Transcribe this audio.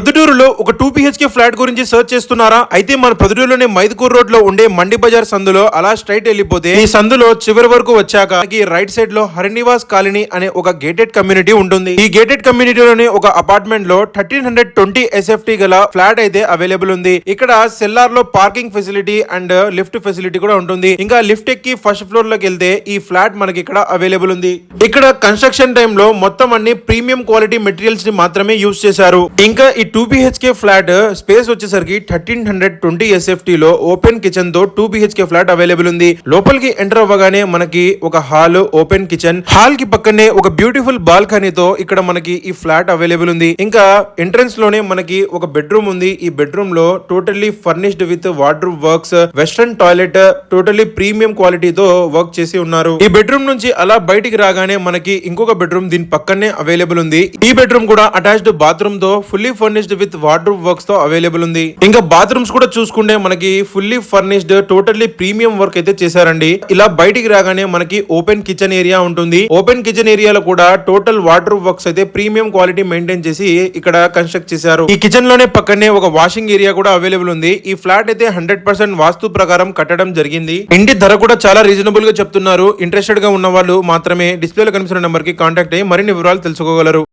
ప్రొద్దుటూరులో ఒక two BHK flat గురించి సర్చ్ చేస్తున్నారా? అయితే మన ప్రొద్దుటూరులోనే మైదుకూర్ రోడ్లో ఉండే మండి బజార్ సందులో అలా స్ట్రైట్ వెళ్ళిపోతే ఈ సందులో చివరి వరకు వచ్చాక రైట్ సైడ్లో హరినివాస్ కాలనీ అనే ఒక గేటెడ్ కమ్యూనిటీ ఉంటుంది. ఈ గేటెడ్ కమ్యూనిటీలోని ఒక అపార్ట్మెంట్లో థర్టీన్ హండ్రెడ్ ట్వంటీ ఎస్ఎఫ్టీ గల ఫ్లాట్ అయితే అవైలబుల్ ఉంది. ఇక్కడ సెల్లార్లో parking facility and lift facility కూడా ఉంటుంది. ఇంకా లిఫ్ట్ ఎక్కి ఫస్ట్ ఫ్లోర్లోకి వెళ్తే ఈ ఫ్లాట్ మనకి ఇక్కడ అవైలబుల్ ఉంది. ఇక్కడ కన్స్ట్రక్షన్ టైం లో మొత్తం అన్ని ప్రీమియం క్వాలిటీ మెటీరియల్స్ని మాత్రమే యూజ్ చేశారు. ఇంకా ఈ టూ బిహెచ్కే ఫ్లాట్ స్పేస్ వచ్చేసరికి థర్టీన్ హండ్రెడ్ ట్వంటీ ఎస్ఎఫ్టీ లో ఓపెన్ కిచెన్తో టూ బిహెచ్కే ఫ్లాట్ అవైలబుల్ ఉంది. లోపలికి ఎంటర్ అవ్వగానే మనకి ఒక హాల్ ఓపెన్ కిచెన్. హాల్కి పక్కనే ఒక బ్యూటిఫుల్ బాల్కనీతో ఇక్కడ మనకి ఈ ఫ్లాట్ అవైలబుల్ ఉంది. ఇంకా ఎంట్రన్స్లోనే మనకి ఒక బెడ్రూమ్ ఉంది. ఈ బెడ్రూమ్లో totally furnished with water works western toilet totally premium క్వాలిటీతో వర్క్ చేసి ఉన్నారు. ఈ బెడ్రూమ్ నుంచి అలా బయటికి రాగానే మనకి ఇంకొక బెడ్రూమ్ దీని పక్కనే అవైలబుల్ ఉంది. ఈ బెడ్రూమ్ కూడా అటాచ్డ్ బాత్రూమ్తో ఫుల్లీ ఫర్నిష్డ్ విత్ వాటర్ వర్క్స్తో అవైలబుల్ ఉంది. ఇంకా బాత్రూమ్స్ కూడా చూసుకుంటే మనకి fully furnished totally premium work అయితే చేశారండి. ఇలా బయటికి రాగానే మనకి ఓపెన్ కిచెన్ ఏరియా ఉంటుంది. ఓపెన్ కిచెన్ ఏరియాలో కూడా టోటల్ వాటర్ వర్క్స్ అయితే ప్రీమియం క్వాలిటీ మెయింటైన్ చేసి ఇక్కడ కన్స్ట్రక్ట్ చేశారు. ఈ కిచెన్లోనే పక్కనే ఒక వాషింగ్ ఏరియా కూడా అవైలబుల్ ఉంది. ఈ ఫ్లాట్ అయితే హండ్రెడ్ పర్సెంట్ వాస్తు ప్రకారం కట్టడం జరిగింది. ఇంటి ధర కూడా చాలా రీజనబుల్గా చెప్తున్నారు. ఇంట్రెస్టెడ్గా ఉన్న వాళ్ళు మాత్రమే డిస్ప్లేలో కనిపిస్తున్న నెంబర్కి కాంటాక్ట్ అయ్యి మరిన్ని వివరాలు తెలుసుకోగలరు.